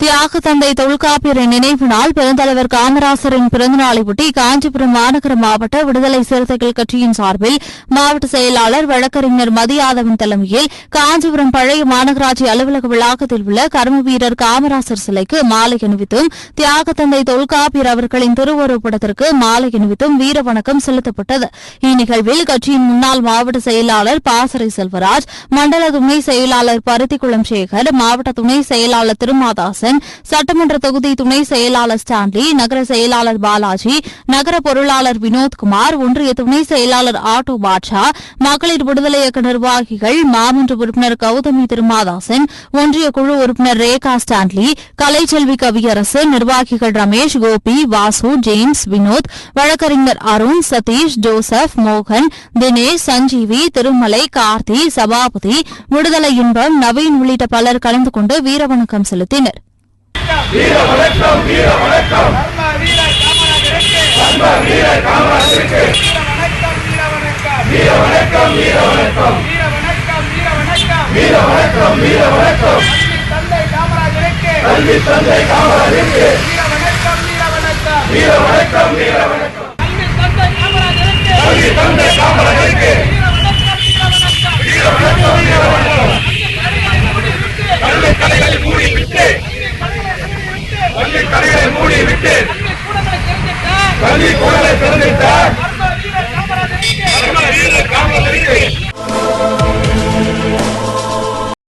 தியாக தந்தை தொல்காப்பியர் நினைவு நாள் பெருந்தலைவர் காமராசரின் பிறந்தநாளையொட்டி காஞ்சிபுரம் மாநகர மாவட்ட விடுதலை சிறுத்தைகள் கட்சியின் சார்பில் மாவட்ட செயலாளர் வழக்கறிஞர் மதியாதவன் தலைமையில் காஞ்சிபுரம் பழைய மாநகராட்சி அலுவலக வளாகத்தில் உள்ள கர்ம வீரர் காமராசர் சிலைக்கு மாலை அணிவித்தும் தியாக தந்தை தொல்காப்பியர் அவர்களின் திருவுருவப்படத்திற்கு மாலை அணிவித்தும் வீர வணக்கம் செலுத்தப்பட்டது. இந்நிகழ்வில் கட்சியின் முன்னாள் மாவட்ட செயலாளர் பாசறை செல்வராஜ் மண்டல துணை செயலாளர் பருத்திக்குளம் சேகர் மாவட்ட துணை செயலாளர் திருமாதாசன் சட்டமன்ற தொகுதி துணை செயலாளர் ஸ்டான்லி நகர செயலாளர் பாலாஜி நகர பொருளாளர் வினோத்குமார் ஒன்றிய துணை செயலாளர் ஆட்டோ பாட்ஷா மகளிர் விடுதலை இயக்க நிர்வாகிகள் மாமன்ற உறுப்பினர் கௌதமி திருமாதாசன் ஒன்றிய குழு உறுப்பினர் ரேகா ஸ்டான்லி கலைச்செல்வி கவியரசு நிர்வாகிகள் ரமேஷ் கோபி வாசு ஜேம்ஸ் வினோத் வழக்கறிஞர் அருண் சதீஷ் ஜோசப் மோகன் தினேஷ் சஞ்சீவி திருமலை கார்த்தி சபாபதி விடுதலை இன்பம் நவீன் உள்ளிட்ட பலர் கலந்து கொண்டு வீரவணக்கம் செலுத்தினர். வீர கர்ம வீர காமராஜருக்கு தர்ம வீர காமராஜருக்கு வீர வணக்கம் வீர வணக்கம் வீர வணக்கம் வீர வணக்கம் வீர வணக்கம் வீர வணக்கம் வீர வணக்கம் தந்தை காமராஜருக்கு கல்வி தந்தை காமராஜருக்கு